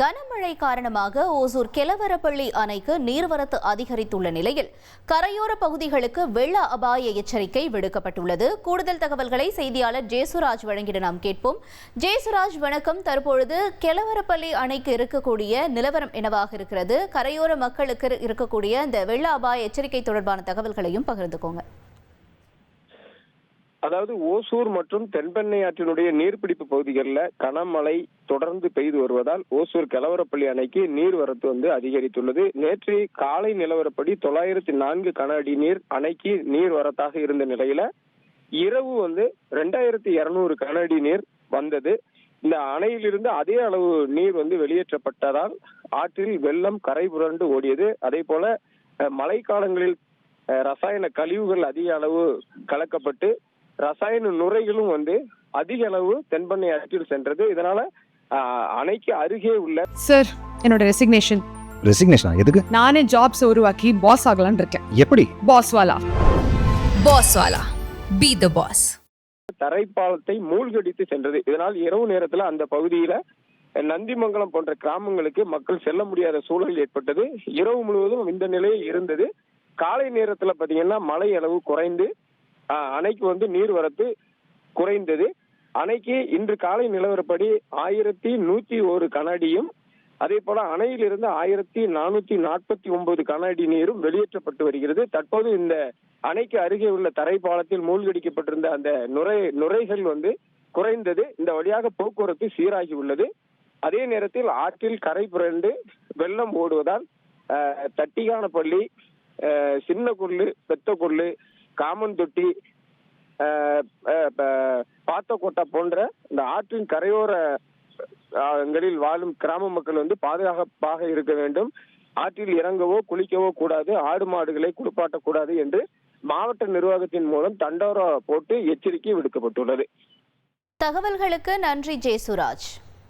கனமழை காரணமாக ஓசூர் கெலவரப்பள்ளி அணைக்கு நீர்வரத்து அதிகரித்துள்ள நிலையில் கரையோர பகுதிகளுக்கு வெள்ள அபாய எச்சரிக்கை விடுக்கப்பட்டுள்ளது. கூடுதல் தகவல்களை செய்தியாளர் ஜேசுராஜ் வழங்கிட நாம் கேட்போம். ஜேசுராஜ் வணக்கம். தற்பொழுது கெலவரப்பள்ளி அணைக்கு இருக்கக்கூடிய நிலவரம் என்னவாக இருக்கிறது? கரையோர மக்களுக்கு இருக்கக்கூடிய இந்த வெள்ள அபாய எச்சரிக்கை தொடர்பான தகவல்களையும் பகிர்ந்துக்கோங்க. அதாவது ஓசூர் மற்றும் தென்பெண்ணை ஆற்றினுடைய நீர்பிடிப்பு பகுதிகளில் கனமழை தொடர்ந்து பெய்து வருவதால் ஓசூர் கலவரப்பள்ளி அணைக்கு நீர்வரத்து வந்து அதிகரித்துள்ளது. நேற்று காலை நிலவரப்படி தொள்ளாயிரத்தி நான்கு கன அடி நீர் அணைக்கு நீர்வரத்தாக இருந்த நிலையில இரவு வந்து ரெண்டாயிரத்தி இருநூறு கன அடி நீர் வந்தது. இந்த அணையிலிருந்து அதே அளவு நீர் வந்து வெளியேற்றப்பட்டதால் ஆற்றில் வெள்ளம் கரை புரண்டு ஓடியது. அதே போல மழைக்காலங்களில் ரசாயன கழிவுகள் அதிக அளவு கலக்கப்பட்டு ரசாயன நுரைகளும் வந்து அதிக அளவு தென்பெண்ணை ஆற்றில் சென்றது. இதனால அணைக்கு அருகே உள்ள சார் என்னோட ரெசிக்னேஷன் ரெசிக்னேஷனா எதுக்கு? நானே ஜாப்ஸ் உருவாக்கி பாஸ் ஆகலாம்னு இருக்கேன். எப்படி? பாஸ் வாலா Boss Wala. Be the boss. தரைப்பாலத்தை மூழ்கடித்து சென்றது. இதனால் இரவு நேரத்துல அந்த பகுதியில நந்திமங்கலம் போன்ற கிராமங்களுக்கு மக்கள் செல்ல முடியாத சூழல் ஏற்பட்டது. இரவு முழுவதும் இந்த நிலையில் இருந்தது. காலை நேரத்துல பாத்தீங்கன்னா மழை அளவு குறைந்து அணைக்கு வந்து நீர்வரத்து குறைந்தது. அணைக்கு இன்று காலை நிலவரப்படி ஆயிரத்தி நூத்தி ஒரு கனஅடியும் அதே போல அணையிலிருந்து ஆயிரத்தி நானூத்தி நாற்பத்தி ஒன்பது கனஅடி நீரும் வெளியேற்றப்பட்டு வருகிறது. தற்போது இந்த அணைக்கு அருகே உள்ள தரைப்பாலத்தில் மூழ்கடிக்கப்பட்டிருந்த அந்த நுரை நுரைகள் வந்து குறைந்தது. இந்த வழியாக போக்குவரத்து சீராகி உள்ளது. அதே நேரத்தில் ஆற்றில் கரை புரண்டு வெள்ளம் ஓடுவதால் தட்டிகான பள்ளி சின்ன கொள்ளு பெத்த கொள்ளு காமன்தொட்டி அஹ், பாத்தக்கோட்டா போன்ற இந்த ஆற்றின் கரையோர ங்களில் வாழும் கிராம மக்கள் வந்து பாதுகாப்பாக இருக்க வேண்டும். ஆற்றில் இறங்கவோ குளிக்கவோ கூடாது. ஆடு மாடுகளை குளிப்பாட்டக்கூடாது என்று மாவட்ட நிர்வாகத்தின் மூலம் தண்டோரா போட்டு எச்சரிக்கை விடுக்கப்பட்டுள்ளது. தகவல்களுக்கு நன்றி ஜெயசுராஜ்.